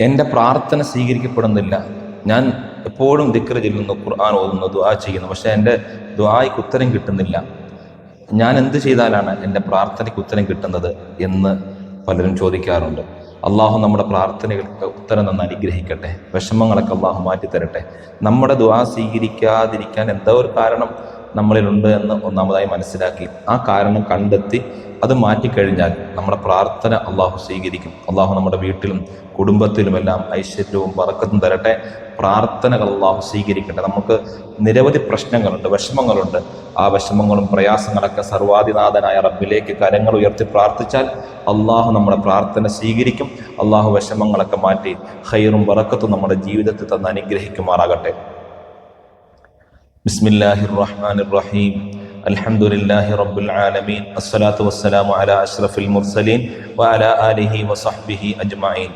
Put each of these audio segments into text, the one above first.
എന്റെ പ്രാർത്ഥന സ്വീകരിക്കപ്പെടുന്നില്ല. ഞാൻ എപ്പോഴും ദിക്ര ചെല്ലുന്നു ഖുർആൻ ഓതുന്നു ദുആ ചെയ്യുന്നു. പക്ഷേ എന്റെ ദുആയ്ക്ക് ഉത്തരം കിട്ടുന്നില്ല. ഞാൻ എന്ത് ചെയ്താലാണ് എന്റെ പ്രാർത്ഥനയ്ക്ക് ഉത്തരം കിട്ടുന്നത് എന്ന് പലരും ചോദിക്കാറുണ്ട്. അള്ളാഹു നമ്മുടെ പ്രാർത്ഥനകൾക്ക് ഉത്തരം നന്ന് അനുഗ്രഹിക്കട്ടെ. വിഷമങ്ങളൊക്കെ അള്ളാഹു മാറ്റിത്തരട്ടെ. നമ്മുടെ ദുആ സ്വീകരിക്കാതിരിക്കാൻ എന്തോ ഒരു കാരണം നമ്മളിലുണ്ട് എന്ന് ഒന്നാമതായി മനസ്സിലാക്കി. ആ കാരണം കണ്ടെത്തി അത് മാറ്റിക്കഴിഞ്ഞാൽ നമ്മുടെ പ്രാർത്ഥന അള്ളാഹു സ്വീകരിക്കും. അള്ളാഹു നമ്മുടെ വീട്ടിലും കുടുംബത്തിലുമെല്ലാം ഐശ്വര്യവും വറക്കത്തും തരട്ടെ. പ്രാർത്ഥനകൾ അള്ളാഹു സ്വീകരിക്കട്ടെ. നമുക്ക് നിരവധി പ്രശ്നങ്ങളുണ്ട് വിഷമങ്ങളുണ്ട്. ആ വിഷമങ്ങളും പ്രയാസങ്ങളൊക്കെ സർവാധിനാഥനായ റബ്ബിലേക്ക് കരങ്ങൾ ഉയർത്തി പ്രാർത്ഥിച്ചാൽ അള്ളാഹു നമ്മുടെ പ്രാർത്ഥന സ്വീകരിക്കും. അള്ളാഹു വിഷമങ്ങളൊക്കെ മാറ്റി ഹൈറും വറക്കത്തും നമ്മുടെ ജീവിതത്തിൽ തന്ന് അനുഗ്രഹിക്കുമാറാകട്ടെ. ബിസ്മില്ലാഹിർ റഹ്മാൻ റഹീം. الحمد لله رب العالمين الصلاة والسلام على أشرف المرسلين وعلى آله وصحبه أجمعين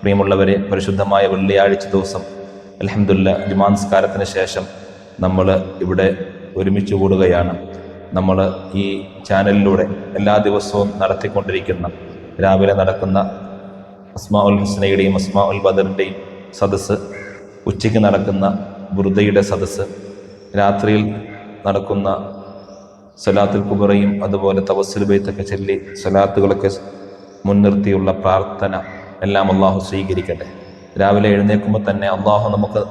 പ്രിയമുള്ളവരെ പരിശുദ്ധമായ വെള്ളിയാഴ്ച ദിവസം അലഹമുല്ല ജുമാൻസ്കാരത്തിന് ശേഷം നമ്മൾ ഇവിടെ ഒരുമിച്ച് കൂടുകയാണ് നമ്മൾ ഈ ചാനലിലൂടെ എല്ലാ ദിവസവും നടത്തിക്കൊണ്ടിരിക്കുന്ന രാവിലെ നടക്കുന്ന അസ്മാ ഉൽ ഹുസ്നയുടെയും അസ്മാ ഉൽ ബദറിൻ്റെയും സദസ്സ് ഉച്ചയ്ക്ക് നടക്കുന്ന ബുറുദയുടെ സദസ്സ് രാത്രിയിൽ നടക്കുന്ന സലാത്തുൽ കുബറയും അതുപോലെ തവസ്സുൽ ബൈത്തൊക്കെ ചൊല്ലി സലാത്തുകളൊക്കെ മുൻനിർത്തിയുള്ള പ്രാർത്ഥന എല്ലാം അള്ളാഹു സ്വീകരിക്കട്ടെ. രാവിലെ എഴുന്നേൽക്കുമ്പോൾ തന്നെ അള്ളാഹു നമുക്ക്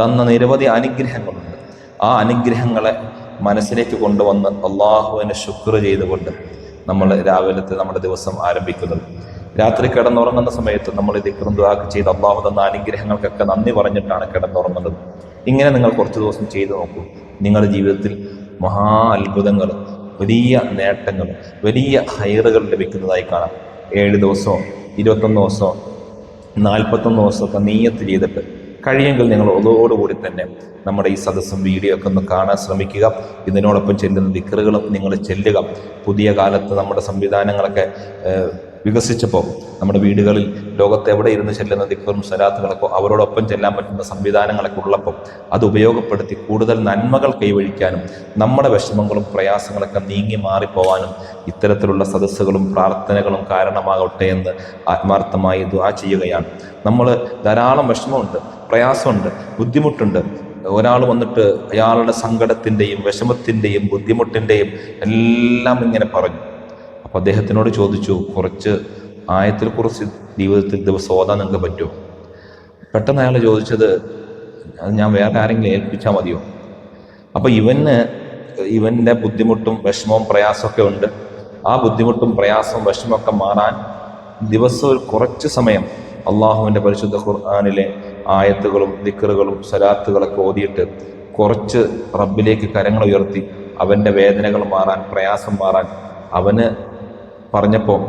തന്ന നിരവധി അനുഗ്രഹങ്ങളുണ്ട്. ആ അനുഗ്രഹങ്ങളെ മനസ്സിലേക്ക് കൊണ്ടുവന്ന് അള്ളാഹുവിനെ ശുക്ർ ചെയ്തുകൊണ്ട് നമ്മൾ രാവിലത്തെ നമ്മുടെ ദിവസം ആരംഭിക്കുന്നത്. രാത്രി കിടന്നുറങ്ങുന്ന സമയത്ത് നമ്മൾ ദിക്റും ദുആക്ക് ചെയ്ത് അള്ളാഹു തന്ന അനുഗ്രഹങ്ങൾക്കൊക്കെ നന്ദി പറഞ്ഞിട്ടാണ് കിടന്നുറങ്ങുന്നത്. ഇങ്ങനെ നിങ്ങൾ കുറച്ച് ദിവസം ചെയ്തു നോക്കൂ. നിങ്ങളുടെ ജീവിതത്തിൽ മഹാ അത്ഭുതങ്ങൾ വലിയ നേട്ടങ്ങൾ വലിയ ഹൈറുകൾ ലഭിക്കുന്നതായി കാണാം. ഏഴ് ദിവസമോ ഇരുപത്തൊന്ന് ദിവസമോ നാൽപ്പത്തൊന്ന് ദിവസമൊക്കെ നീയത്ത് ചെയ്തിട്ട് കഴിയെങ്കിൽ നിങ്ങൾ ഒതോടുകൂടി തന്നെ നമ്മുടെ ഈ സദസ്സും വീഡിയോ ഒക്കെ ഒന്ന് കാണാൻ ശ്രമിക്കുക. ഇതിനോടൊപ്പം ചെല്ലുന്ന ദിക്കറുകളും നിങ്ങൾ ചെല്ലുക. പുതിയ കാലത്ത് നമ്മുടെ സംവിധാനങ്ങളൊക്കെ വികസിച്ചപ്പോൾ നമ്മുടെ വീടുകളിൽ ലോകത്ത് എവിടെ ഇരുന്ന് ചെല്ലുന്ന ദിക്കറും സലാത്തുകളൊക്കെ അവരോടൊപ്പം ചെല്ലാൻ പറ്റുന്ന സംവിധാനങ്ങളൊക്കെ ഉള്ളപ്പോൾ അത് ഉപയോഗപ്പെടുത്തി കൂടുതൽ നന്മകൾ കൈവഴിക്കാനും നമ്മുടെ വിഷമങ്ങളും പ്രയാസങ്ങളൊക്കെ നീങ്ങി മാറിപ്പോവാനും ഇത്തരത്തിലുള്ള സദസ്സുകളും പ്രാർത്ഥനകളും കാരണമാകട്ടെ എന്ന് ആത്മാർത്ഥമായി ദുആ ചെയ്യുകയാണ്. നമ്മൾ ധാരാളം വിഷമമുണ്ട് പ്രയാസമുണ്ട് ബുദ്ധിമുട്ടുണ്ട്. ഒരാൾ വന്നിട്ട് അയാളുടെ സങ്കടത്തിന്റെയും വിഷമത്തിന്റെയും ബുദ്ധിമുട്ടിന്റെയും എല്ലാം ഇങ്ങനെ പറഞ്ഞു. അപ്പോൾ അദ്ദേഹത്തിനോട് ചോദിച്ചു കുറച്ച് ആയത്തിൽ കുറച്ച് ജീവിതത്തിൽ ദിവസം ഓതാൻ നിങ്ങൾക്ക് പറ്റുമോ? പെട്ടെന്ന് അയാൾ ചോദിച്ചത് അത് ഞാൻ വേറെ ആരെങ്കിലും ഏൽപ്പിച്ചാൽ മതിയോ? അപ്പോൾ ഇവന് ഇവന്റെ ബുദ്ധിമുട്ടും വിഷമവും പ്രയാസമൊക്കെ ഉണ്ട്. ആ ബുദ്ധിമുട്ടും പ്രയാസവും വിഷമമൊക്കെ മാറാൻ ദിവസം കുറച്ച് സമയം അള്ളാഹുവിന്റെ പരിശുദ്ധ ഖുർആാനിലെ ആയത്തുകളും ദിക്കറുകളും സലാത്തുകളൊക്കെ ഓതിയിട്ട് കുറച്ച് റബ്ബിലേക്ക് കരങ്ങൾ ഉയർത്തി അവന്റെ വേദനകൾ മാറാൻ പ്രയാസം മാറാൻ അവന് പറഞ്ഞപ്പോൾ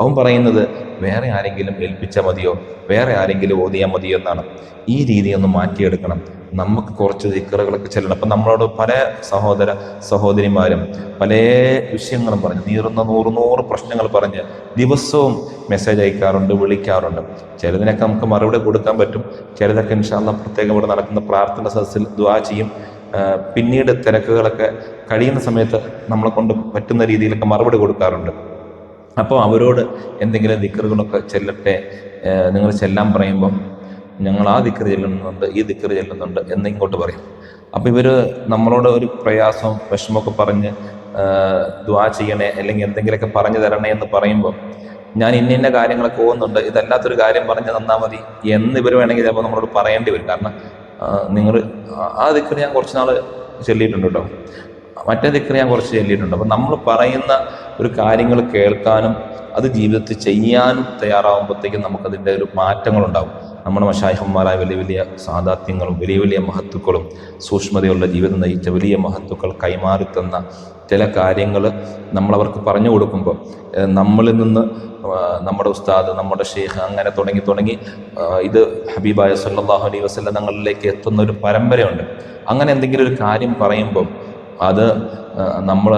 അവൻ പറയുന്നത് വേറെ ആരെങ്കിലും ഏൽപ്പിച്ചാൽ മതിയോ? വേറെ ആരെങ്കിലും ഓതിയാൽ മതിയോ എന്നാണ്. ഈ രീതി ഒന്ന് മാറ്റിയെടുക്കണം. നമുക്ക് കുറച്ച് ദിക്കറുകളൊക്കെ ചെല്ലണം. അപ്പം നമ്മളോട് പല സഹോദര സഹോദരിമാരും പല വിഷയങ്ങളും പറഞ്ഞ്. നീറുന്ന നൂറ് നൂറ് പ്രശ്നങ്ങൾ പറഞ്ഞ് ദിവസവും മെസ്സേജ് അയക്കാറുണ്ട് വിളിക്കാറുണ്ട്. ചിലതിനൊക്കെ നമുക്ക് മറുപടി കൊടുക്കാൻ പറ്റും. ചിലതൊക്കെ ഇൻഷാല്ല പ്രത്യേകം ഇവിടെ നടക്കുന്ന പ്രാർത്ഥന സദസ്സിൽ ദ്വാ ചെയ്യും. പിന്നീട് തിരക്കുകളൊക്കെ കഴിയുന്ന സമയത്ത് നമ്മളെ കൊണ്ട് പറ്റുന്ന രീതിയിലൊക്കെ മറുപടി കൊടുക്കാറുണ്ട്. അപ്പോൾ അവരോട് എന്തെങ്കിലും ദിക്കറുകളൊക്കെ ചെല്ലട്ടെ നിങ്ങൾ ചെല്ലാൻ പറയുമ്പം ഞങ്ങൾ ആ ദിക്കറ് ചെല്ലുന്നുണ്ട് ഈ ദിക്കറ് ചെല്ലുന്നുണ്ട് എന്നിങ്ങോട്ട് പറയും. അപ്പോൾ ഇവർ നമ്മളോട് ഒരു പ്രയാസവും വിഷമമൊക്കെ പറഞ്ഞ് ദ്വാ ചെയ്യണേ അല്ലെങ്കിൽ എന്തെങ്കിലുമൊക്കെ പറഞ്ഞു തരണേ എന്ന് പറയുമ്പോൾ ഞാൻ ഇന്ന ഇന്ന കാര്യങ്ങളൊക്കെ പോകുന്നുണ്ട് ഇതല്ലാത്തൊരു കാര്യം പറഞ്ഞ് തന്നാൽ മതി എന്ന് ഇവർ വേണമെങ്കിൽ ചിലപ്പോൾ നമ്മളോട് പറയേണ്ടി വരും. കാരണം നിങ്ങൾ ആ ദിക്കർ ഞാൻ കുറച്ച് നാൾ ചൊല്ലിയിട്ടുണ്ട് കേട്ടോ. മറ്റേ ദിക്കർ ഞാൻ കുറച്ച് ചെല്ലിയിട്ടുണ്ട്. അപ്പം നമ്മൾ പറയുന്ന ഒരു കാര്യങ്ങൾ കേൾക്കാനും അത് ജീവിതത്തിൽ ചെയ്യാനും തയ്യാറാവുമ്പോഴത്തേക്കും നമുക്കതിന്റെ ഒരു മാറ്റങ്ങളുണ്ടാവും. നമ്മുടെ മഷായഹന്മാരായ വലിയ വലിയ സാധാത്യങ്ങളും വലിയ വലിയ മഹത്തുക്കളും സൂക്ഷ്മതയുള്ള ജീവിതം നയിച്ച വലിയ മഹത്തുക്കൾ കൈമാറി തന്ന ചില കാര്യങ്ങൾ നമ്മളവർക്ക് പറഞ്ഞു കൊടുക്കുമ്പോൾ നമ്മളിൽ നിന്ന് നമ്മുടെ ഉസ്താദ് നമ്മുടെ ഷെയ്ഖ് അങ്ങനെ തുടങ്ങി തുടങ്ങി ഇത് ഹബീബായ സല്ലാഹു അലൈ വസ്ലം തങ്ങളിലേക്ക് എത്തുന്ന ഒരു പരമ്പരയുണ്ട്. അങ്ങനെ എന്തെങ്കിലും ഒരു കാര്യം പറയുമ്പം അത് നമ്മൾ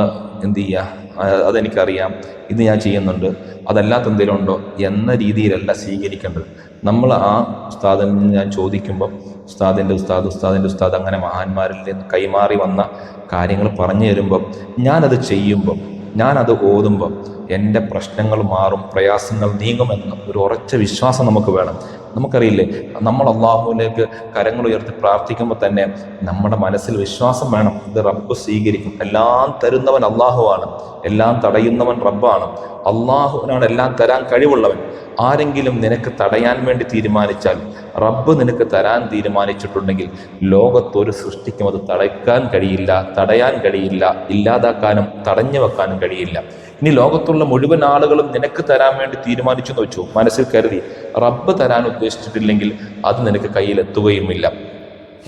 എന്ത് ചെയ്യുക? അതെനിക്കറിയാം. ഇത് ഞാൻ ചെയ്യുന്നുണ്ട്. അതല്ലാത്ത എന്തെങ്കിലും ഉണ്ടോ എന്ന രീതിയിലല്ല സ്വീകരിക്കേണ്ടത്. നമ്മൾ ആ ഉസ്താദിൽ നിന്ന് ഞാൻ ചോദിക്കുമ്പോൾ ഉസ്താദിന്റെ ഉസ്താദ് ഉസ്താദിന്റെ ഉസ്താദ് അങ്ങനെ മഹാന്മാരിൽ നിന്ന് കൈമാറി വന്ന കാര്യങ്ങൾ പറഞ്ഞു തരുമ്പം ഞാനത് ചെയ്യുമ്പം ഞാനത് ഓതുമ്പം എന്റെ പ്രശ്നങ്ങൾ മാറും പ്രയാസങ്ങൾ നീങ്ങുമെന്ന് ഒരു ഉറച്ച വിശ്വാസം നമുക്ക് വേണം. നമുക്കറിയില്ലേ നമ്മൾ അള്ളാഹുവിലേക്ക് കരങ്ങൾ ഉയർത്തി പ്രാർത്ഥിക്കുമ്പോൾ തന്നെ നമ്മുടെ മനസ്സിൽ വിശ്വാസം വേണം. ഇത് റബ്ബ് സ്വീകരിക്കും. എല്ലാം തരുന്നവൻ അള്ളാഹുവാണ്. എല്ലാം തടയുന്നവൻ റബ്ബാണ്. അള്ളാഹുവിനാണ് എല്ലാം തരാൻ കഴിവുള്ളവൻ. ആരെങ്കിലും നിനക്ക് തടയാൻ വേണ്ടി തീരുമാനിച്ചാൽ റബ്ബ് നിനക്ക് തരാൻ തീരുമാനിച്ചിട്ടുണ്ടെങ്കിൽ ലോകത്തൊരു സൃഷ്ടിക്കും അത് തടയ്ക്കാൻ കഴിയില്ല തടയാൻ കഴിയില്ല ഇല്ലാതാക്കാനും തടഞ്ഞു വെക്കാനും കഴിയില്ല. ഇനി ലോകത്തുള്ള മുഴുവൻ ആളുകളും നിനക്ക് തരാൻ വേണ്ടി തീരുമാനിച്ചു എന്ന് വെച്ചു. മനസ്സിൽ കരുതി റബ്ബ് തരാൻ ഉദ്ദേശിച്ചിട്ടില്ലെങ്കിൽ അത് നിനക്ക് കയ്യിലെത്തുകയുമില്ല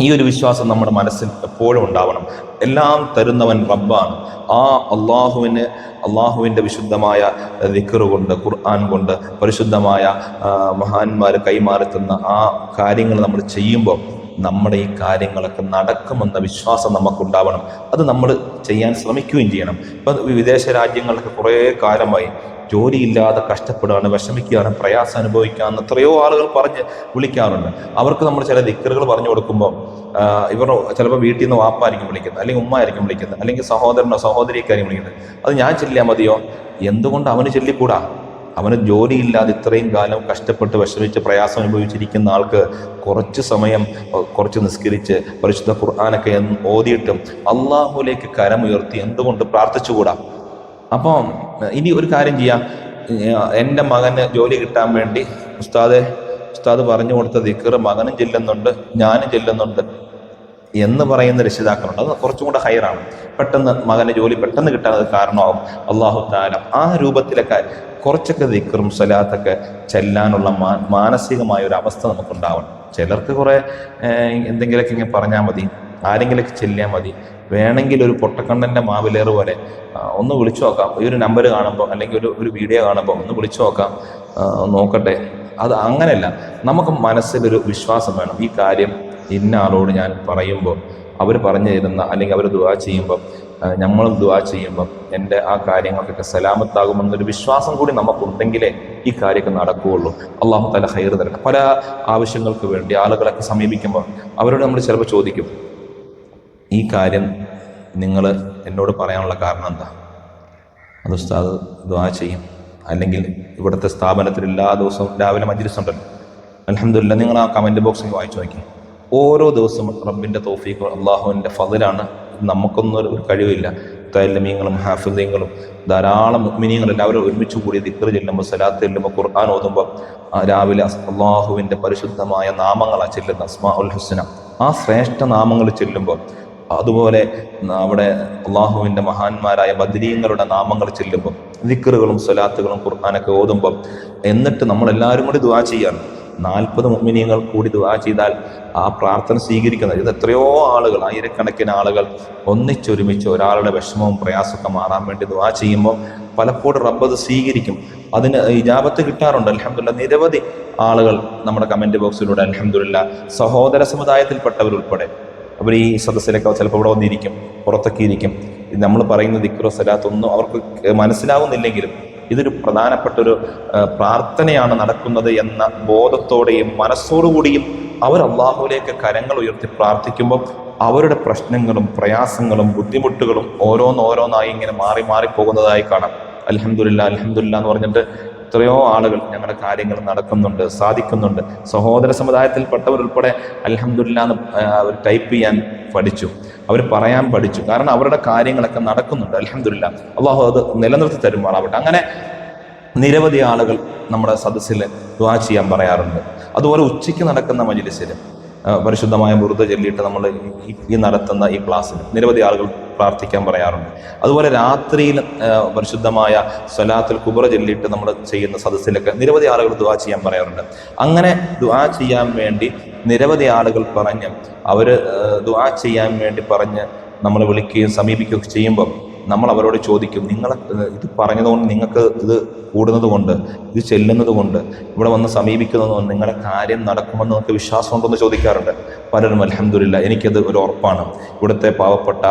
ഈ ഒരു വിശ്വാസം നമ്മുടെ മനസ്സിൽ എപ്പോഴും ഉണ്ടാവണം. എല്ലാം തരുന്നവൻ റബ്ബാണ്. ആ അള്ളാഹുവിന് അള്ളാഹുവിന്റെ വിശുദ്ധമായ ദിക്കറ് കൊണ്ട് ഖുർആൻ കൊണ്ട് പരിശുദ്ധമായ മഹാന്മാർ കൈമാറി തന്ന ആ കാര്യങ്ങൾ നമ്മൾ ചെയ്യുമ്പോൾ നമ്മുടെ ഈ കാര്യങ്ങളൊക്കെ നടക്കുമെന്ന വിശ്വാസം നമുക്കുണ്ടാവണം. അത് നമ്മൾ ചെയ്യാൻ ശ്രമിക്കുകയും ചെയ്യണം. ഇപ്പം വിദേശ രാജ്യങ്ങളൊക്കെ കുറേ കാലമായി ജോലിയില്ലാതെ കഷ്ടപ്പെടുകയാണ് വിഷമിക്കുകയാണ് പ്രയാസം അനുഭവിക്കുകയാണ് എത്രയോ ആളുകൾ പറഞ്ഞ് വിളിക്കാറുണ്ട്. അവർക്ക് നമ്മൾ ചില ദിക്കറുകൾ പറഞ്ഞു കൊടുക്കുമ്പോൾ ഇവർ ചിലപ്പോൾ വീട്ടിൽ നിന്ന് വാപ്പായിരിക്കും വിളിക്കുന്നത് അല്ലെങ്കിൽ ഉമ്മ ആയിരിക്കും വിളിക്കുന്നത് അല്ലെങ്കിൽ സഹോദരനോ സഹോദരിയൊക്കെ ആയിരിക്കും വിളിക്കുന്നത്. അത് ഞാൻ ചെല്ലിയാൽ മതിയോ? എന്തുകൊണ്ട് അവന് ചെല്ലിക്കൂടാ? അവന് ജോലിയില്ലാതെ ഇത്രയും കാലം കഷ്ടപ്പെട്ട് വിഷമിച്ച് പ്രയാസം അനുഭവിച്ചിരിക്കുന്ന ആൾക്ക് കുറച്ച് സമയം കുറച്ച് നിസ്കരിച്ച് പരിശുദ്ധ ഖുർആാനൊക്കെ ഓതിയിട്ടും അള്ളാഹുലേക്ക് കരമുയർത്തി എന്തുകൊണ്ട് പ്രാർത്ഥിച്ചുകൂടാ? അപ്പം ഇനി ഒരു കാര്യം ചെയ്യാം. എന്റെ മകന് ജോലി കിട്ടാൻ വേണ്ടി ഉസ്താദെ ഉസ്താദ് പറഞ്ഞു കൊടുത്ത ദിക്കറ് മകനും ചെല്ലുന്നുണ്ട് ഞാനും ചെല്ലുന്നുണ്ട്. എന്ന് പറയുന്ന രക്ഷിതാക്കളുണ്ട്. അത് കുറച്ചും കൂടെ ഹയറാണ് പെട്ടെന്ന് മകന് ജോലി പെട്ടെന്ന് കിട്ടാൻ കാരണമാവും. അള്ളാഹു താരം ആ രൂപത്തിലൊക്കെ കുറച്ചൊക്കെ ദിക്കറും സ്വലാത്തൊക്കെ ചെല്ലാനുള്ള മാനസികമായ ഒരു അവസ്ഥ നമുക്കുണ്ടാവണം. ചിലർക്ക് കുറെ എന്തെങ്കിലുമൊക്കെ ഇങ്ങനെ പറഞ്ഞാൽ മതി. ആരെങ്കിലൊക്കെ ചെല്ലിയാൽ മതി. വേണമെങ്കിൽ ഒരു പൊട്ടക്കണ്ണന്റെ മാവിലേറ് പോലെ ഒന്ന് വിളിച്ചു നോക്കാം. ഈ ഒരു നമ്പർ കാണുമ്പോൾ അല്ലെങ്കിൽ ഒരു ഒരു വീഡിയോ കാണുമ്പോൾ ഒന്ന് വിളിച്ചു നോക്കാം. നോക്കട്ടെ. അത് അങ്ങനെയല്ല. നമുക്ക് മനസ്സിലൊരു വിശ്വാസം വേണം. ഈ കാര്യം ഇന്ന ആളോട് ഞാൻ പറയുമ്പോൾ അവർ പറഞ്ഞു തരുന്ന അല്ലെങ്കിൽ അവർ ദുവാ ചെയ്യുമ്പോൾ ഞങ്ങളും ദുവാ ചെയ്യുമ്പോൾ എന്റെ ആ കാര്യങ്ങൾക്കൊക്കെ സലാമത്താകുമെന്നൊരു വിശ്വാസം കൂടി നമുക്കുണ്ടെങ്കിലേ ഈ കാര്യമൊക്കെ നടക്കുകയുള്ളൂ. അള്ളാഹു തല ഹൈർ തരട്ടെ. പല ആവശ്യങ്ങൾക്ക് വേണ്ടി ആളുകളൊക്കെ സമീപിക്കുമ്പോൾ അവരോട് നമ്മൾ ചിലപ്പോൾ ചോദിക്കും ഈ കാര്യം നിങ്ങൾ എന്നോട് പറയാനുള്ള കാരണം എന്താ? അത് ഉസ്താദ് ദുവാ ചെയ്യും. അല്ലെങ്കിൽ ഇവിടുത്തെ സ്ഥാപനത്തിൽ എല്ലാ ദിവസവും രാവിലെ മജ്ലിസ് ഉണ്ടല്ലോ. അലഹമില്ല നിങ്ങൾ ആ കമന്റ് ബോക്സിൽ വായിച്ചു നോക്കി. ഓരോ ദിവസവും റബ്ബിന്റെ തോഫീക്ക് അള്ളാഹുവിന്റെ ഫതിലാണ്. നമുക്കൊന്നും ഒരു കഴിവില്ല. തൈലമീങ്ങളും ഹാഫിദീങ്ങളും ധാരാളം മുഗ്മിനീങ്ങൾ എല്ലാവരും ഒരുമിച്ച് കൂടി ദിക്കർ ചെല്ലുമ്പോൾ സലാത്ത് ചെല്ലുമ്പോൾ ഖുർആൻ ഓതുമ്പോൾ രാവിലെ അള്ളാഹുവിന്റെ പരിശുദ്ധമായ നാമങ്ങളാണ് ചെല്ലുന്നത് അസ്മാ ഉൽ ഹുസ്ന. ആ ശ്രേഷ്ഠ നാമങ്ങൾ ചെല്ലുമ്പോൾ അതുപോലെ അവിടെ അള്ളാഹുവിന്റെ മഹാന്മാരായ ബദ്രീങ്ങളുടെ നാമങ്ങൾ ചെല്ലുമ്പോൾ ദിക്കറുകളും സ്വലാത്തുകളും ഖുർആാനൊക്കെ ഓതുമ്പോൾ എന്നിട്ട് നമ്മളെല്ലാവരും കൂടി ദുവാ ചെയ്യാണ് നാൽപ്പത് മുമ്മിനിയങ്ങൾ കൂടി ദുവാ ചെയ്താൽ ആ പ്രാർത്ഥന സ്വീകരിക്കുന്നത് ഇത് എത്രയോ ആളുകൾ ആയിരക്കണക്കിന് ആളുകൾ ഒന്നിച്ചൊരുമിച്ച് ഒരാളുടെ വിഷമവും പ്രയാസമൊക്കെ മാറാൻ വേണ്ടി ദുവാ ചെയ്യുമ്പോൾ പലപ്പോഴും റബ്ബ് അത് സ്വീകരിക്കും. അതിന് ഇജാബത്ത് കിട്ടാറുണ്ട്. അലഹമില്ല നിരവധി ആളുകൾ നമ്മുടെ കമന്റ് ബോക്സിലൂടെ അലഹമില്ല സഹോദര സമുദായത്തിൽപ്പെട്ടവരുൾപ്പെടെ അവർ ഈ സദസ്സിലൊക്കെ ചിലപ്പോൾ ഇവിടെ വന്നിരിക്കും പുറത്തൊക്കെ ഇരിക്കും. നമ്മൾ പറയുന്ന ദിക്റോ സലാത്തൊന്നും അവർക്ക് മനസ്സിലാവുന്നില്ലെങ്കിലും ഇതൊരു പ്രധാനപ്പെട്ട ഒരു പ്രാർത്ഥനയാണ് നടക്കുന്നത് എന്ന ബോധത്തോടെയും മനസ്സോടുകൂടിയും അവർ അള്ളാഹുലേക്ക് കരങ്ങൾ ഉയർത്തി പ്രാർത്ഥിക്കുമ്പോൾ അവരുടെ പ്രശ്നങ്ങളും പ്രയാസങ്ങളും ബുദ്ധിമുട്ടുകളും ഓരോന്നോരോന്നായി ഇങ്ങനെ മാറി മാറി പോകുന്നതായി കാണാം. അലഹമുല്ല അലഹമുല്ല എന്ന് പറഞ്ഞിട്ട് എത്രയോ ആളുകൾ ഞങ്ങളുടെ കാര്യങ്ങൾ നടക്കുന്നുണ്ട് സാധിക്കുന്നുണ്ട്. സഹോദര സമുദായത്തിൽപ്പെട്ടവരുൾപ്പെടെ അലഹമുല്ല എന്ന് അവർ ടൈപ്പ് ചെയ്യാൻ പഠിച്ചു. അവർ പറയാൻ പഠിച്ചു. കാരണം അവരുടെ കാര്യങ്ങളൊക്കെ നടക്കുന്നുണ്ട്. അലഹമില്ല അള്ളാഹു അത് നിലനിർത്തി തരുമാറാവട്ടെ. അങ്ങനെ നിരവധി ആളുകൾ നമ്മുടെ സദസ്സിൽ ദ്വാ ചെയ്യാൻ പറയാറുണ്ട്. അതുപോലെ ഉച്ചയ്ക്ക് നടക്കുന്ന മജിലിസിൽ പരിശുദ്ധമായ മുറുത ചൊല്ലിയിട്ട് നമ്മൾ ഈ നടത്തുന്ന ഈ ക്ലാസ്സിൽ നിരവധി ആളുകൾ പ്രാർത്ഥിക്കാൻ പറയാറുണ്ട്. അതുപോലെ രാത്രിയിൽ പരിശുദ്ധമായ സ്വലാത്തിൽ കുബറ ചൊല്ലിയിട്ട് നമ്മൾ ചെയ്യുന്ന സദസ്സിലൊക്കെ നിരവധി ആളുകൾ ദുവാ ചെയ്യാൻ പറയാറുണ്ട്. അങ്ങനെ ദുവാ ചെയ്യാൻ വേണ്ടി നിരവധി ആളുകൾ പറഞ്ഞ് അവർ ദുആ ചെയ്യാൻ വേണ്ടി പറഞ്ഞ് നമ്മൾ വിളിക്കുകയും സമീപിക്കുകയൊക്കെ ചെയ്യുമ്പം നമ്മൾ അവരോട് ചോദിക്കും നിങ്ങൾ ഇത് പറഞ്ഞതുകൊണ്ട് നിങ്ങൾക്ക് ഇത് കൂടുന്നത് കൊണ്ട് ഇത് ചെല്ലുന്നത് കൊണ്ട് ഇവിടെ വന്ന് സമീപിക്കുന്നത് കൊണ്ട് നിങ്ങളുടെ കാര്യം നടക്കുമെന്ന് നിങ്ങൾക്ക് വിശ്വാസമുണ്ടെന്ന് ചോദിക്കാറുണ്ട്. പലരും അലഹമില്ല എനിക്കത് ഒരു ഉറപ്പാണ്. ഇവിടുത്തെ പാവപ്പെട്ട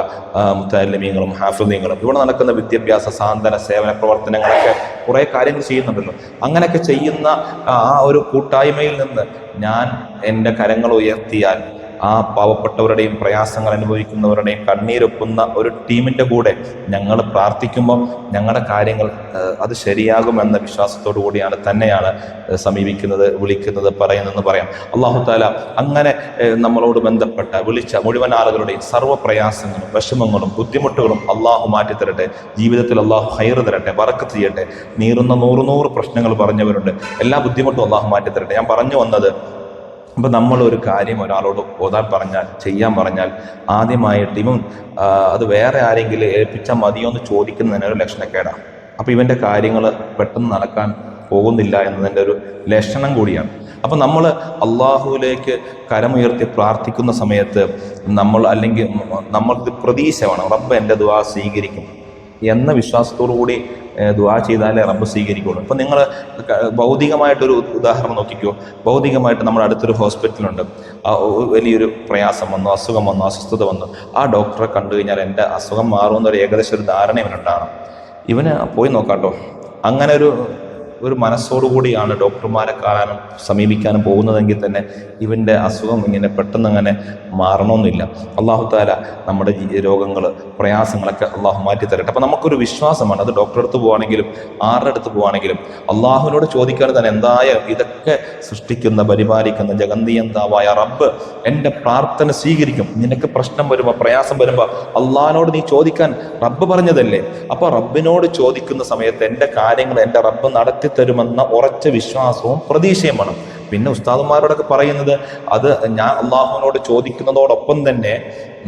മുത്താലിമീങ്ങളും ഹാഫിദീങ്ങളും ഇവിടെ നടക്കുന്ന വിദ്യാഭ്യാസ സാന്ത്വന സേവന പ്രവർത്തനങ്ങളൊക്കെ കുറേ കാര്യങ്ങൾ ചെയ്യുന്നുണ്ടല്ലോ. അങ്ങനെയൊക്കെ ചെയ്യുന്ന ആ ഒരു കൂട്ടായ്മയിൽ നിന്ന് ഞാൻ എന്റെ കരങ്ങൾ ഉയർത്തിയാൽ ആ പാവപ്പെട്ടവരുടെയും പ്രയാസങ്ങൾ അനുഭവിക്കുന്നവരുടെയും കണ്ണീരൊപ്പുന്ന ഒരു ടീമിന്റെ കൂടെ ഞങ്ങൾ പ്രാർത്ഥിക്കുമ്പോൾ ഞങ്ങളുടെ കാര്യങ്ങൾ അത് ശരിയാകുമെന്ന വിശ്വാസത്തോടു കൂടിയാണ് തന്നെയാണ് സമീപിക്കുന്നത് വിളിക്കുന്നത് പറയുന്നതെന്ന് പറയാം. അള്ളാഹു താല അങ്ങനെ നമ്മളോട് ബന്ധപ്പെട്ട വിളിച്ച മുഴുവൻ ആളുകളുടെയും സർവ പ്രയാസങ്ങളും വിഷമങ്ങളും ബുദ്ധിമുട്ടുകളും അള്ളാഹു മാറ്റി തരട്ടെ ജീവിതത്തിൽ അള്ളാഹു ഹൈർ തരട്ടെ വറക്കത്ത് ചെയ്യട്ടെ. നീറുന്ന നൂറ് നൂറ് പ്രശ്നങ്ങൾ പറഞ്ഞവരുണ്ട്. എല്ലാ ബുദ്ധിമുട്ടും അള്ളാഹു മാറ്റി തരട്ടെ ഞാൻ പറഞ്ഞു വന്നത് അപ്പൊ നമ്മൾ ഒരു കാര്യം ഒരാളോട് ഓതാൻ പറഞ്ഞാൽ ചെയ്യാൻ പറഞ്ഞാൽ ആദ്യമായിട്ട് ഇവൻ അത് വേറെ ആരെങ്കിലും ഏൽപ്പിച്ചാൽ മതിയോ എന്ന് ചോദിക്കുന്നതിന് ഒരു ലക്ഷണക്കേടാണ് അപ്പൊ ഇവന്റെ കാര്യങ്ങൾ പെട്ടെന്ന് നടക്കാൻ പോകുന്നില്ല എന്നതിന്റെ ഒരു ലക്ഷണം കൂടിയാണ്. അപ്പൊ നമ്മൾ അള്ളാഹുവിലേക്ക് കരമുയർത്തി പ്രാർത്ഥിക്കുന്ന സമയത്ത് നമ്മൾ അല്ലെങ്കിൽ നമ്മൾക്ക് പ്രതീക്ഷ വേണം. റബ്ബ് എന്റെ ദുആ സ്വീകരിക്കും എന്ന വിശ്വാസത്തോടു കൂടി ദുആ ചെയ്താലേ റബ്ബ് സ്വീകരിക്കുള്ളൂ. അപ്പം നിങ്ങൾ ഭൗതികമായിട്ടൊരു ഉദാഹരണം നോക്കിക്കോ. ഭൗതികമായിട്ട് നമ്മുടെ അടുത്തൊരു ഹോസ്പിറ്റലുണ്ട്. വലിയൊരു പ്രയാസം വന്നു അസുഖം വന്നു അസ്വസ്ഥത വന്നു. ആ ഡോക്ടറെ കണ്ടു കഴിഞ്ഞാൽ എന്റെ അസുഖം മാറുമെന്നൊരു ഏകദേശം ഒരു ധാരണ ഇവനുണ്ടാകണം ഇവന് പോയി നോക്കാട്ടോ. അങ്ങനെ ഒരു ഒരു മനസ്സോടുകൂടിയാണ് ഡോക്ടർമാരെ കാണാനും സമീപിക്കാനും പോകുന്നതെങ്കിൽ തന്നെ ഇവന്റെ അസുഖം ഇങ്ങനെ പെട്ടെന്ന് അങ്ങനെ മാറണമെന്നില്ല അള്ളാഹു താല നമ്മുടെ രോഗങ്ങൾ പ്രയാസങ്ങളൊക്കെ അള്ളാഹു മാറ്റി തരട്ടെ അപ്പം നമുക്കൊരു വിശ്വാസമാണ്. അത് ഡോക്ടറെ അടുത്ത് പോവാണെങ്കിലും ആരുടെ അടുത്ത് പോവാണെങ്കിലും അള്ളാഹുവിനോട് ചോദിക്കാതെ തന്നെ എന്തായാലും ഇതൊക്കെ സൃഷ്ടിക്കുന്ന പരിപാലിക്കുന്ന ജഗന്തിയന്താവായ റബ്ബ് എന്റെ പ്രാർത്ഥന സ്വീകരിക്കും. നിനക്ക് പ്രശ്നം വരുമ്പോൾ പ്രയാസം വരുമ്പോൾ അള്ളാഹിനോട് നീ ചോദിക്കാൻ റബ്ബ് പറഞ്ഞതല്ലേ? അപ്പോൾ റബ്ബിനോട് ചോദിക്കുന്ന സമയത്ത് എന്റെ കാര്യങ്ങൾ എന്റെ റബ്ബ് നടത്തി തരുമെന്ന ഉറച്ച വിശ്വാസവും പ്രതീക്ഷയും വേണം പിന്നെ ഉസ്താദുമാരോടൊക്കെ പറയുന്നത് അത് ഞാൻ അള്ളാഹുവിനോട് ചോദിക്കുന്നതോടൊപ്പം തന്നെ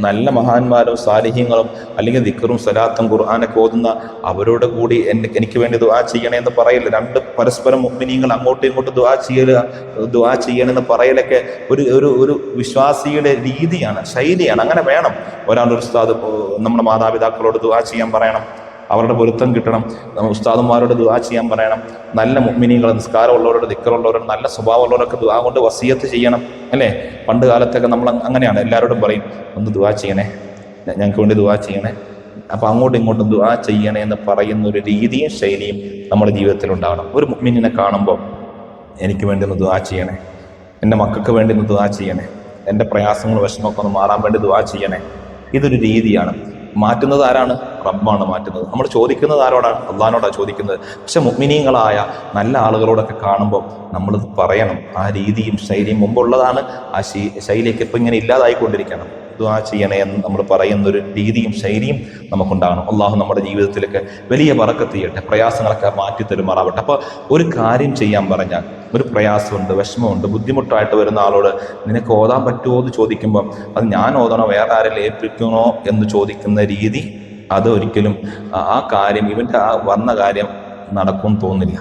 നല്ല മഹാന്മാരും സാലിഹ്യങ്ങളും അല്ലെങ്കിൽ ദിക്കറും സലാത്തും ഖുർആാനൊക്കെ ഓതുന്ന അവരോട് കൂടി എനിക്ക് വേണ്ടി ദുആ ചെയ്യണേ എന്ന് പറയില്ല രണ്ട് പരസ്പരം മുമ്പിനീങ്ങൾ അങ്ങോട്ടും ഇങ്ങോട്ടും ദുആ ചെയ്യൽ ദുആ ചെയ്യണമെന്ന് പറയലൊക്കെ ഒരു ഒരു ഒരു വിശ്വാസിയുടെ രീതിയാണ് ശൈലിയാണ്. അങ്ങനെ വേണം. ഒരാൾ ഒരു ഉസ്താദ് നമ്മുടെ മാതാപിതാക്കളോട് ദുആ ചെയ്യാൻ പറയണം. അവരുടെ പൊരുത്തം കിട്ടണം. ഉസ്താദന്മാരോട് ദുആ ചെയ്യാൻ പറയണം. നല്ല മുഗ്മിനികൾ നിസ്കാരമുള്ളവരോട് ദിക്കറുള്ളവരോട് നല്ല സ്വഭാവമുള്ളവരൊക്കെ ദുവാ കൊണ്ട് വസീയത്ത് ചെയ്യണം. അല്ലേ? പണ്ട് കാലത്തൊക്കെ നമ്മൾ അങ്ങനെയാണ്. എല്ലാവരോടും പറയും ഒന്ന് ദുവാ ചെയ്യണേ. ഞങ്ങൾക്ക് വേണ്ടി ദുവാ ചെയ്യണേ. അപ്പൊ അങ്ങോട്ടും ഇങ്ങോട്ടും ദുവാ ചെയ്യണേ എന്ന് പറയുന്ന ഒരു രീതിയും ശൈലിയും നമ്മുടെ ജീവിതത്തിൽ ഉണ്ടാകണം ഒരു മുഗ്മിനിനെ കാണുമ്പോൾ എനിക്ക് വേണ്ടി ഒന്ന് ദുവാ ചെയ്യണേ. എന്റെ മക്കൾക്ക് വേണ്ടി ഒന്ന് ദുവാ ചെയ്യണേ. എന്റെ പ്രയാസങ്ങൾ വിഷമമൊക്കെ ഒന്ന് മാറാൻ വേണ്ടി ദുവാ ചെയ്യണേ. ഇതൊരു രീതിയാണ്. മാറ്റുന്നത് ആരാണ്? റബ്ബാണ് മാറ്റുന്നത്. നമ്മൾ ചോദിക്കുന്നത് ആരോടാണ്? അള്ളഹാനോടാണ് ചോദിക്കുന്നത്. പക്ഷെ മുഗ്മിനീങ്ങളായ നല്ല ആളുകളോടൊക്കെ കാണുമ്പോൾ നമ്മൾ പറയണം. ആ രീതിയും ശൈലിയും മുമ്പുള്ളതാണ്. ആ ശൈലിയൊക്കെ ഇപ്പം ഇങ്ങനെ ഇല്ലാതായിക്കൊണ്ടിരിക്കണം ദുആ ചെയ്യണേ എന്ന് നമ്മൾ പറയുന്ന ഒരു രീതിയും ശൈലിയും നമുക്കുണ്ടാകണം. അള്ളാഹു നമ്മുടെ ജീവിതത്തിലേക്ക് വലിയ പറക്കത്ത് ചെയ്യട്ടെ പ്രയാസങ്ങളൊക്കെ മാറ്റി തരുമാറാവട്ടെ അപ്പോൾ ഒരു കാര്യം ചെയ്യാൻ പറഞ്ഞാൽ ഒരു പ്രയാസമുണ്ട് വിഷമമുണ്ട് ബുദ്ധിമുട്ടായിട്ട് വരുന്ന ആളോട് നിനക്ക് ഓതാൻ പറ്റുമോ എന്ന് ചോദിക്കുമ്പോൾ അത് ഞാൻ ഓതണോ വേറെ ആരെങ്കിലും ഏൽപ്പിക്കണോ എന്ന് ചോദിക്കുന്ന രീതി അത് ഒരിക്കലും ആ കാര്യം ഇവന്റെ ആ വന്ന കാര്യം നടക്കും തോന്നില്ല.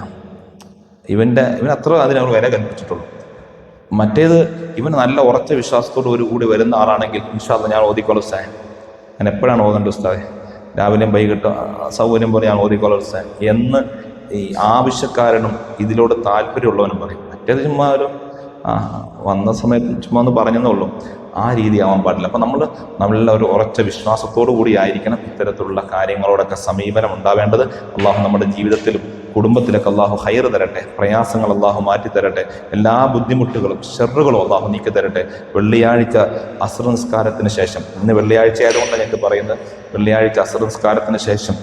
ഇവന്റെ ഇവൻ അത്ര അതിനവർ വില കൽപ്പിച്ചിട്ടുള്ളൂ. മറ്റേത് ഇവൻ നല്ല ഉറച്ച വിശ്വാസത്തോടു കൂടി വരുന്ന ആളാണെങ്കിൽ വിശ്വാസം ഞാൻ ഓതിക്കോളൂ സാൻ ഞാൻ എപ്പോഴാണ് ഓതേണ്ടത് ഉസ്താദെ? രാവിലെയും വൈകിട്ടും സൗകര്യം പോലെ ഞാൻ ഓതിക്കോളൂ സാൻ എന്ന് ഈ ആവശ്യക്കാരനും ഇതിലോട് താല്പര്യമുള്ളവനും പറയും. മറ്റേത് ചുമ്മാ ഒരു വന്ന സമയത്ത് ചുമ്മാ ഒന്ന് പറഞ്ഞെന്നേ ഉള്ളൂ. ആ രീതി ആവാൻ പാടില്ല. അപ്പം നമ്മൾ നമ്മളുടെ ഒരു ഉറച്ച വിശ്വാസത്തോടു കൂടി ആയിരിക്കണം ഇത്തരത്തിലുള്ള കാര്യങ്ങളോടൊക്കെ സമീപനം ഉണ്ടാവേണ്ടത് അള്ളാഹു നമ്മുടെ ജീവിതത്തിലും കുടുംബത്തിലൊക്കെ അള്ളാഹു ഹൈർ തരട്ടെ പ്രയാസങ്ങൾ അള്ളാഹു മാറ്റി തരട്ടെ എല്ലാ ബുദ്ധിമുട്ടുകളും ഷെറുകളും അള്ളാഹു നീക്കി തരട്ടെ. വെള്ളിയാഴ്ച അസ്ര നിസ്കാരത്തിന് ശേഷം ഇന്ന് വെള്ളിയാഴ്ച ആയതുകൊണ്ടാണ് ഞങ്ങൾക്ക് പറയുന്നത് വെള്ളിയാഴ്ച അസ്ര നിസ്കാരത്തിന് ശേഷം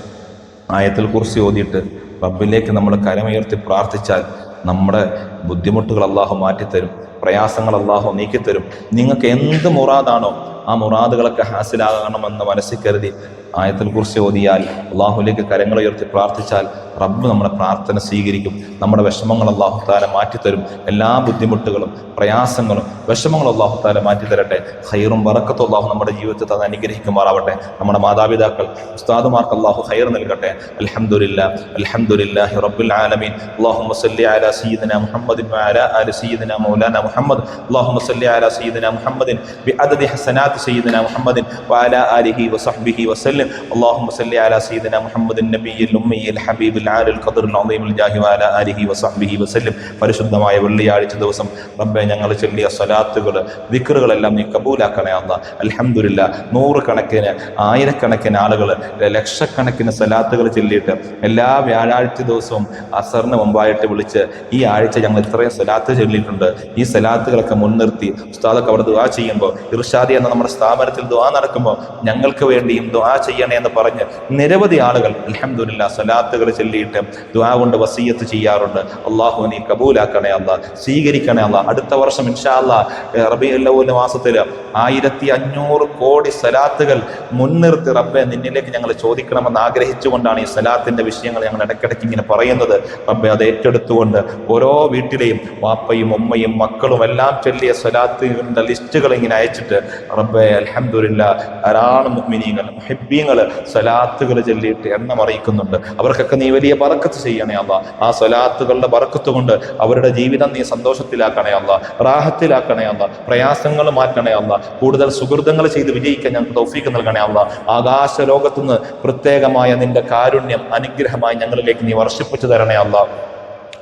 ആയത്തിൽ കുറിച്ച് ഓതിയിട്ട് റബ്ബിലേക്ക് നമ്മൾ കരമുയർത്തി പ്രാർത്ഥിച്ചാൽ നമ്മുടെ ബുദ്ധിമുട്ടുകൾ അള്ളാഹു മാറ്റിത്തരും പ്രയാസങ്ങൾ അള്ളാഹു നീക്കിത്തരും. നിങ്ങൾക്ക് എന്ത് മുറാദാണോ ആ മുറാദുകളൊക്കെ ഹാസിലാകണമെന്ന് മനസ്സിൽ കരുതി ആയത്തിൽ കുറിച്ച് ഓതിയാൽ അള്ളാഹുലേക്ക് കരങ്ങൾ ഉയർത്തി പ്രാർത്ഥിച്ചാൽ റബ്ബ് നമ്മുടെ പ്രാർത്ഥന സ്വീകരിക്കും. നമ്മുടെ വിഷമങ്ങൾ അള്ളാഹുത്താല മാറ്റിത്തരും. എല്ലാ ബുദ്ധിമുട്ടുകളും പ്രയാസങ്ങളും വിഷമങ്ങളും അള്ളാഹുത്താല മാറ്റിത്തരട്ടെ. ഹൈറും വറക്കത്തും അള്ളാഹു നമ്മുടെ ജീവിതത്തെ തന്നെ അനുഗ്രഹിക്കുമാറാവട്ടെ. നമ്മുടെ മാതാപിതാക്കൾ ഉസ്താദുമാർക്ക് അള്ളാഹു ഹൈർ നൽകട്ടെ. അലഹമുല്ല അലഹമുല്ലാഹി റബ്ബുൽ ആലമീൻ. അള്ളാഹു മുസല്ലി അല സീദന മുഹമ്മദ് محمد وعلى ال سيدنا مولانا محمد اللهم صل على سيدنا محمد بعدد حسنات سيدنا محمد وعلى اله وصحبه وسلم اللهم صل على سيدنا محمد النبي الامي الحبيب العالي القدر العظيم الجاه وعلى اله وصحبه وسلم പരിശുദ്ധമായ വെള്ളിയാഴ്ച ദിവസം റബ്ബെ ഞങ്ങൾ ചൊല്ലിയ സ്വലാത്തുകൾ ദിക്കറുകളെല്ലാം നീ കബൂലാക്കണേ അല്ല അൽഹംദുലില്ലാ നൂറുകണക്കിന് ആയിരക്കണക്കിന് ആളുകൾ ലക്ഷക്കണക്കിന് സ്വലാത്തുകൾ ചൊല്ലിയിട്ട് എല്ലാ വ്യാഴാഴ്ച ദിവസവും അസറിന് മുമ്പായിട്ട് വിളിച്ച് ഈ ആഴ്ച ഞങ്ങൾ ഇത്രയും സലാത്ത് ചൊല്ലിയിട്ടുണ്ട്. ഈ സലാത്തുകളൊക്കെ മുൻനിർത്തി ഉസ്താദൊക്കെ അവിടെ ദുവാ ചെയ്യുമ്പോൾ ഇർഷാദി എന്ന നമ്മുടെ സ്ഥാപനത്തിൽ ദുവാ നടക്കുമ്പോൾ ഞങ്ങൾക്ക് വേണ്ടിയും ദുവാ ചെയ്യണേ എന്ന് പറഞ്ഞ് നിരവധി ആളുകൾ അലഹമുല്ല സലാത്തുകൾ ചൊല്ലിയിട്ട് ദുവാ കൊണ്ട് വസീയത്ത് ചെയ്യാറുണ്ട്. അള്ളാഹു നീ കബൂലാക്കണേ അല്ല സ്വീകരിക്കണേ അല്ല. അടുത്ത വർഷം ഇൻഷാ അല്ലാ റബിഅല്ലൂല മാസത്തിൽ ആയിരത്തി അഞ്ഞൂറ് കോടി സലാത്തുകൾ മുൻനിർത്തി റബ്ബെ നിന്നിലേക്ക് ഞങ്ങൾ ചോദിക്കണമെന്ന് ആഗ്രഹിച്ചുകൊണ്ടാണ് ഈ സലാത്തിന്റെ വിഷയങ്ങൾ ഞങ്ങൾ ഇടയ്ക്കിടയ്ക്ക് ഇങ്ങനെ പറയുന്നത്. റബ്ബെ അത് ഏറ്റെടുത്തുകൊണ്ട് ഓരോ വീട്ടിലെയും വാപ്പയും ഉമ്മയും മക്കളും എല്ലാം ചൊല്ലിയ സലാത്തുകളുടെ ലിസ്റ്റുകൾ ഇങ്ങനെ അയച്ചിട്ട് റബ്ബെ അലഹമുല്ല ധാരാളം മുഅ്മിനീങ്ങൾ മുഹിബ്ബീങ്ങൾ സലാത്തുകൾ ചൊല്ലിയിട്ട് എണ്ണം അറിയിക്കുന്നുണ്ട്. അവർക്കൊക്കെ നീ വലിയ ബറക്കത്ത് ചെയ്യണേ അല്ല. ആ സ്വലാത്തുകളുടെ ബറക്കത്ത് കൊണ്ട് അവരുടെ ജീവിതം നീ സന്തോഷത്തിലാക്കണേ അല്ല. റാഹത്തിലാക്കണേ അല്ല. പ്രയാസങ്ങൾ മാറ്റണേ അല്ല. കൂടുതൽ സുഹൃതങ്ങൾ ചെയ്ത് വിജയിക്കാൻ ഞങ്ങൾക്ക് തൗഫീക്ക് നൽകണേ അല്ല. ആകാശ ലോകത്തുനിന്ന് പ്രത്യേകമായ നിന്റെ കാരുണ്യം അനുഗ്രഹമായി ഞങ്ങളിലേക്ക് നീ വർഷിപ്പിച്ചു തരണേ അല്ല.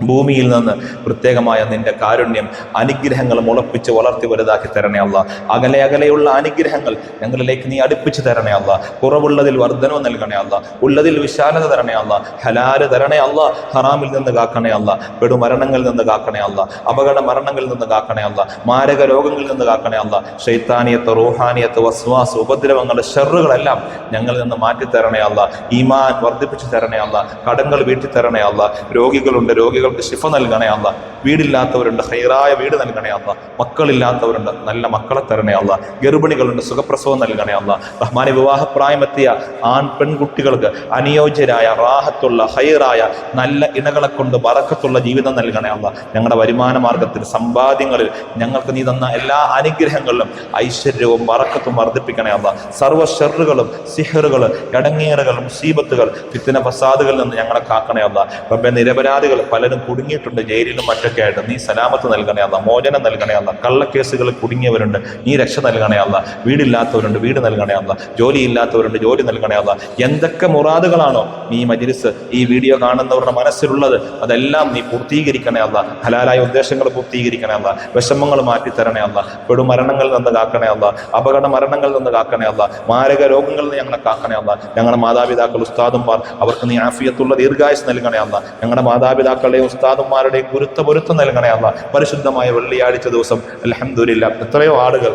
ഭൂമിയിൽ നിന്ന് പ്രത്യേകമായ നിന്റെ കാരുണ്യം അനുഗ്രഹങ്ങൾ മുളപ്പിച്ച് വളർത്തി വലുതാക്കി തരണേ അല്ല. അകലെ അകലെയുള്ള അനുഗ്രഹങ്ങൾ ഞങ്ങളിലേക്ക് നീ അടുപ്പിച്ച് തരണേ അല്ല. കുറവുള്ളതിൽ വർധനവ് നൽകണേ അല്ല. ഉള്ളതിൽ വിശാലത തരണേ അല്ല. ഹലാൽ തരണേ അല്ല. ഹറാമിൽ നിന്ന് കാക്കണേ അല്ല. പെടുമരണങ്ങളിൽ നിന്ന് കാക്കണേ അല്ല. അപകട മരണങ്ങളിൽ നിന്ന് കാക്കണേ അല്ല. മാരക രോഗങ്ങളിൽ നിന്ന് കാക്കണേ അല്ല. ശൈത്താനിയത്ത് റൂഹാനിയത്ത് വസ്വാസ് ഉപദ്രവങ്ങൾ ഷെറുകളെല്ലാം ഞങ്ങളിൽ നിന്ന് മാറ്റി തരണേ അല്ല. ഈമാൻ വർദ്ധിപ്പിച്ചു തരണേ അല്ല. കടങ്ങൾ വീട്ടി തരണേ അല്ല. രോഗികളുണ്ട് രോഗികൾക്ക് ശിഫ നൽകണേ അല്ല വീടില്ലാത്തവരുണ്ട് ഹൈറായ വീട് നൽകണേ അല്ല മക്കളില്ലാത്തവരുണ്ട് നല്ല മക്കളെ തരണേ അല്ല ഗർഭിണികളുണ്ട് സുഖപ്രസവം നൽകണേ അല്ല റഹ്മാനെ വിവാഹപ്രായമെത്തിയ ആൺ പെൺകുട്ടികൾക്ക് അനുയോജ്യരായ റാഹത്തുള്ള ഹൈറായ നല്ല ഇണകളെ കൊണ്ട് വറക്കത്തുള്ള ജീവിതം നൽകണേ അല്ല ഞങ്ങളുടെ വരുമാന മാർഗത്തിൽ സമ്പാദ്യങ്ങളിൽ ഞങ്ങൾക്ക് നീ തന്ന എല്ലാ അനുഗ്രഹങ്ങളിലും ഐശ്വര്യവും വറക്കത്തും വർദ്ധിപ്പിക്കണേ അല്ല സർവ ഷെറുകളും സിഹറുകൾ ഇടങ്ങേറുകൾ മുസീബത്തുകൾ ഫിത്തിന ഫസാദുകളിൽ നിന്ന് ഞങ്ങളെ കാക്കണേ അല്ല റബ്ബെ നിരപരാധികൾ പലരും കുടുങ്ങിയിട്ടുണ്ട് ജയിലിലും മറ്റൊക്കെ ആയിട്ട്. നീ സലാമത്ത് നൽകണേ അല്ല മോചനം നൽകണേ അല്ല കള്ളക്കേസുകളിൽ കുടുങ്ങിയവരുണ്ട്. നീ രക്ഷ നൽകണേ അല്ല വീടില്ലാത്തവരുണ്ട് വീട് നൽകണേ അല്ല ജോലി ഇല്ലാത്തവരുണ്ട് ജോലി നൽകണേ അല്ല. എന്തൊക്കെ മുറാദുകളാണോ നീ മജിലിസ് ഈ വീഡിയോ കാണുന്നവരുടെ മനസ്സിലുള്ളത് അതെല്ലാം നീ പൂർത്തീകരിക്കണേ അല്ല. ഹലാലായ ഉദ്ദേശങ്ങൾ പൂർത്തീകരിക്കണേ അല്ല. വിഷമങ്ങൾ മാറ്റി തരണേ അല്ല. പെടുമരണങ്ങളിൽ നിന്ന് കാക്കണേ അല്ല. അപകട മരണങ്ങളിൽ നിന്ന് കാക്കണേ അല്ല. മാരക രോഗങ്ങളിൽ നിന്ന് ഞങ്ങളെ കാക്കണേ അല്ല. ഞങ്ങളുടെ മാതാപിതാക്കൾ ഉസ്താദുമാർ അവർക്ക് നീ ആഫിയത്തുള്ള ദീർഘായുസ് നൽകണേ അല്ല. ഞങ്ങളുടെ മാതാപിതാക്കളുടെയും ഉസ്താദുമാരുടെയും ഗുരുത്വ പൊരുത്തം നൽകണേ അല്ല പരിശുദ്ധമായ വെള്ളിയാഴ്ച ദിവസം അലഹമുല്ല എത്രയോ ആളുകൾ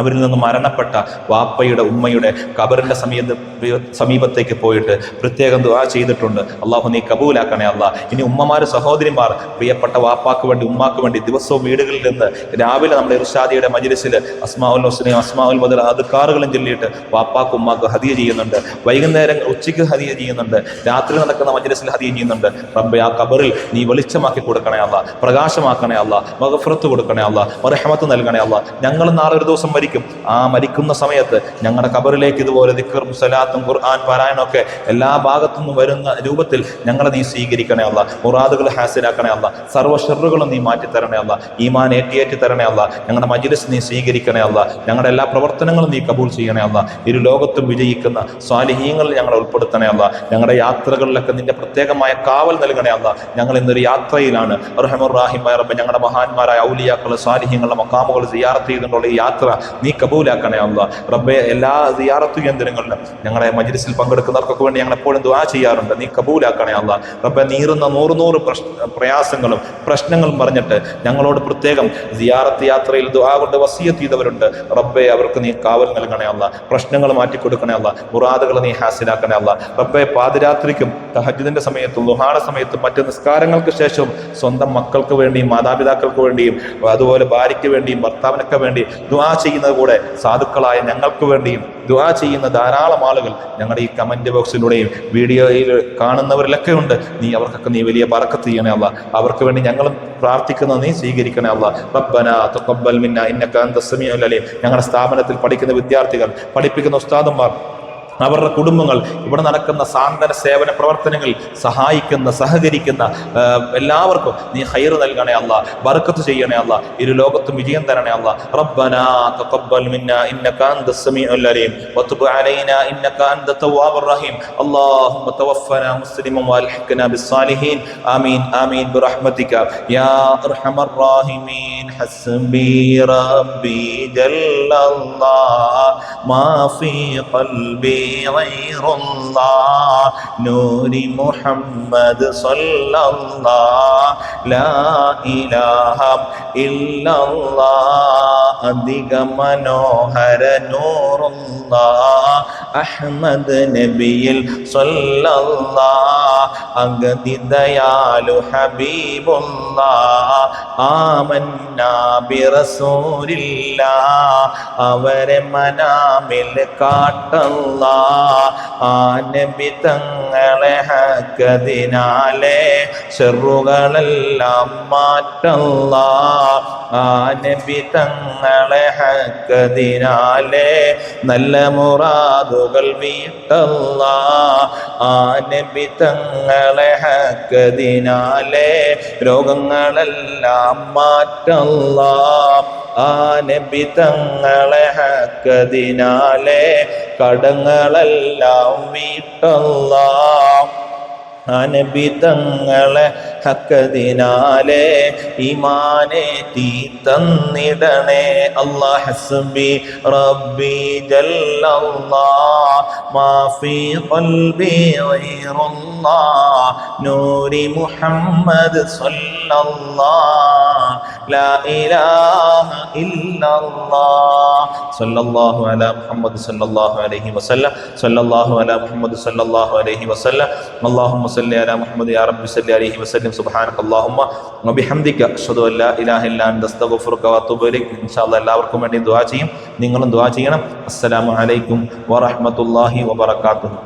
അവരിൽ നിന്ന് മരണപ്പെട്ട വാപ്പയുടെ ഉമ്മയുടെ കബറിന്റെ സമീപ സമീപത്തേക്ക് പോയിട്ട് പ്രത്യേകം ദുവാ ചെയ്തിട്ടുണ്ട്. അള്ളാഹു നീ കബൂലാക്കണേ അല്ല ഇനി ഉമ്മമാർ സഹോദരിമാർ പ്രിയപ്പെട്ട വാപ്പാക്ക് വേണ്ടി ഉമ്മാക്ക് വേണ്ടി ദിവസവും വീടുകളിൽ നിന്ന് രാവിലെ നമ്മുടെ ഇർഷാദിയുടെ മജിലിസിൽ അസ്മാവുൽ ഹുസ്നയും അസ്മാവുൽ മുതൽ അതുക്കാറുകളും ചൊല്ലിയിട്ട് വാപ്പാക്ക് ഉമ്മാക്ക് ഹതിയ ചെയ്യുന്നുണ്ട്. വൈകുന്നേരം ഉച്ചയ്ക്ക് ഹതിയ ചെയ്യുന്നുണ്ട്. രാത്രി നടക്കുന്ന മജിലിസിൽ ഹതിയ ചെയ്യുന്നുണ്ട്. റബ്ബെ ആ കബറിൽ നീ വെളിച്ചമാക്കി കൊടുക്കണേ അല്ല പ്രകാശമാക്കണേ അല്ല മകഫുറത്ത് കൊടുക്കണേ അല്ല മറഹമത്ത് നൽകണേ അല്ല ഞങ്ങൾ നാളെ ഒരു ദിവസം മരിക്കും. ആ മരിക്കുന്ന സമയത്ത് ഞങ്ങളുടെ കബറിലേക്ക് ഇതുപോലെ ദിക്കറും സലാത്തും ഖുർആൻ പാരായണമൊക്കെ എല്ലാ ഭാഗത്തു നിന്നും വരുന്ന രൂപത്തിൽ ഞങ്ങളെ നീ സ്വീകരിക്കണേ അല്ല. മുറാദുകൾ ഹാസിലാക്കണേ അല്ല. സർവ ഷെറുകളും നീ മാറ്റി തരണേ അല്ല. ഈമാൻ ഏറ്റിയേറ്റി തരണേ അല്ല. ഞങ്ങളുടെ മജിലിസ് നീ സ്വീകരിക്കണേ അല്ല. ഞങ്ങളുടെ എല്ലാ പ്രവർത്തനങ്ങളും നീ കബൂൾ ചെയ്യണേ അല്ല. ഇരു ലോകത്തും വിജയിക്കുന്ന സ്വാലിഹീങ്ങളിൽ ഞങ്ങളെ ഉൾപ്പെടുത്തണേ അല്ല. ഞങ്ങളുടെ യാത്രകളിലൊക്കെ നിന്റെ പ്രത്യേകമായ കാവൽ നൽകണേ അല്ല. ഞങ്ങൾ ഇന്നൊരു യാത്രയിലാണ്. റഹമുറാഹിമായ റബ്ബ് ഞങ്ങളുടെ മഹാന്മാരായ ഔലിയാക്കൾ സ്വാലിഹ്യങ്ങളുടെ മക്കാമുകൾ സിയാറത്ത് ചെയ്തുകൊണ്ടുള്ള ഈ യാത്ര നീ കബൂലാക്കണേ അല്ല റബ്ബെ എല്ലാ സിയാറത്ത് കേന്ദ്രങ്ങളിലും ഞങ്ങളെ മജ്ലിസിൽ പങ്കെടുക്കുന്നവർക്കൊക്കെ വേണ്ടി ഞങ്ങൾ എപ്പോഴും ദുആ ചെയ്യാറുണ്ട്. നീ കബൂലാക്കണേ അല്ല റബ്ബെ നീറുന്ന നൂറ് നൂറ് പ്രയാസങ്ങളും പ്രശ്നങ്ങളും പറഞ്ഞിട്ട് ഞങ്ങളോട് പ്രത്യേകം സിയാറത്ത് യാത്രയിൽ ദുആ കൊണ്ട് വസീയത്ത് ചെയ്തവരുണ്ട്. റബ്ബെ അവർക്ക് നീ കാവൽ നൽകണേ അല്ല പ്രശ്നങ്ങൾ മാറ്റി കൊടുക്കണേ അല്ല മുറാദുകൾ നീ ഹാസിലാക്കണേ അല്ല റബ്ബെ പാതിരാത്രിക്കും തഹജിദിന്റെ സമയത്തും ലുഹാന സമയത്തും മറ്റ് നിസ്കാരങ്ങൾക്ക് ശേഷവും സ്വന്തം മക്കൾക്ക് വേണ്ടിയും മാതാപിതാക്കൾക്ക് വേണ്ടിയും അതുപോലെ ഭാര്യയ്ക്ക് വേണ്ടിയും ഭർത്താവിനൊക്കെ വേണ്ടി ദുആ ചെയ്യുന്നത് കൂടെ സാധുക്കളായ ഞങ്ങൾക്ക് വേണ്ടിയും ദുആ ചെയ്യുന്ന ധാരാളം ആളുകൾ ഞങ്ങളുടെ ഈ കമന്റ് ബോക്സിലൂടെയും വീഡിയോയിൽ കാണുന്നവരിലൊക്കെ ഉണ്ട്. നീ അവർക്കൊക്കെ നീ വലിയ പറക്കത്ത് ചെയ്യണേ അല്ല. അവർക്ക് വേണ്ടി ഞങ്ങളും പ്രാർത്ഥിക്കുന്ന നീ സ്വീകരിക്കണേ അല്ല. റബ്ബന തഖബ്ബൽ മിന്ന ഇന്നക അൻത സമീഉൽ അലീം. ഞങ്ങളുടെ സ്ഥാപനത്തിൽ പഠിക്കുന്ന വിദ്യാർത്ഥികൾ പഠിപ്പിക്കുന്ന ഉസ്താദന്മാർ അവരുടെ കുടുംബങ്ങൾ ഇവിടെ നടക്കുന്ന സാന്ത്വന സേവന പ്രവർത്തനങ്ങളിൽ സഹായിക്കുന്ന സഹകരിക്കുന്ന ആ, എല്ലാവർക്കും നീ ഹൈർ നൽകണേ അല്ല ബർക്കത്ത് ചെയ്യണേ അല്ല ഇരു ലോകത്തും വിജയം തരണേ അല്ല റബ്ബന തഖബ്ബൽ മിന്ന ഇന്നക അൻത സമീഉൽ അലീം വതുബ് അലൈനാ ഇന്നക അൻത തവ്വാബുർ റഹീം اللهم توفنا مسلما والحقنا بالصالحين آمين آمين برحمتك يا أرحم الراحمين حسبي ربي جل الله ما في قلبي غير الله نور محمد صلى الله لا إله إلا الله അധിക മനോഹര നൂറുള്ള അഹമ്മദ് നബിയിൽ സ്വല്ലല്ല അഗതി ദയാലു ഹബീബുള്ള ആമന്നാ ബിറസൂലില്ല അവരെ മനാമിൽ കാട്ടല്ല. ആ നബി തങ്ങളെ ഹക്കതിനാലെ ചെറുകളെല്ലാം മാറ്റല്ല. ആ നബി തങ്ങളെ ഹക്കതിനാലെ നല്ല മുറാദുകൾ വീട്ടല്ല. ആ നബി തങ്ങളെ ഹക്കതിനാലെ രോഗങ്ങളെല്ലാം മാറ്റല്ല. ആ നബി തങ്ങളെ ഹക്കതിനാലെ കടങ്ങളെല്ലാം വീട്ടല്ല അനബിതങ്ങളെ ഹക്കതിനാലെ ഇമാനെ തീ തന്നിടണേ അല്ലാ ഹസ്ബി റബ്ബി ജല്ലല്ലാ മാഫി ഖൽബി ഗൈറുല്ലാ നൂരി മുഹമ്മദ് സല്ലല്ലാ لا إله إلا الله صلى الله على محمد صلى الله عليه وسلم صلى الله على محمد صلى الله عليه وسلم اللهم صل على محمد يا رب صل عليه وسلم سبحانك اللهم وبحمدك أشهد أن لا إله إلا أنت أستغفرك وأتوب إليك إن شاء الله എല്ലാവർക്കും വേണ്ടി ദുആ ചെയ്യും നിങ്ങളും ദുആ ചെയ്യണം അസ്സലാമു അലൈക്കും വറഹ്മത്തുള്ളാഹി വബറകാതുഹു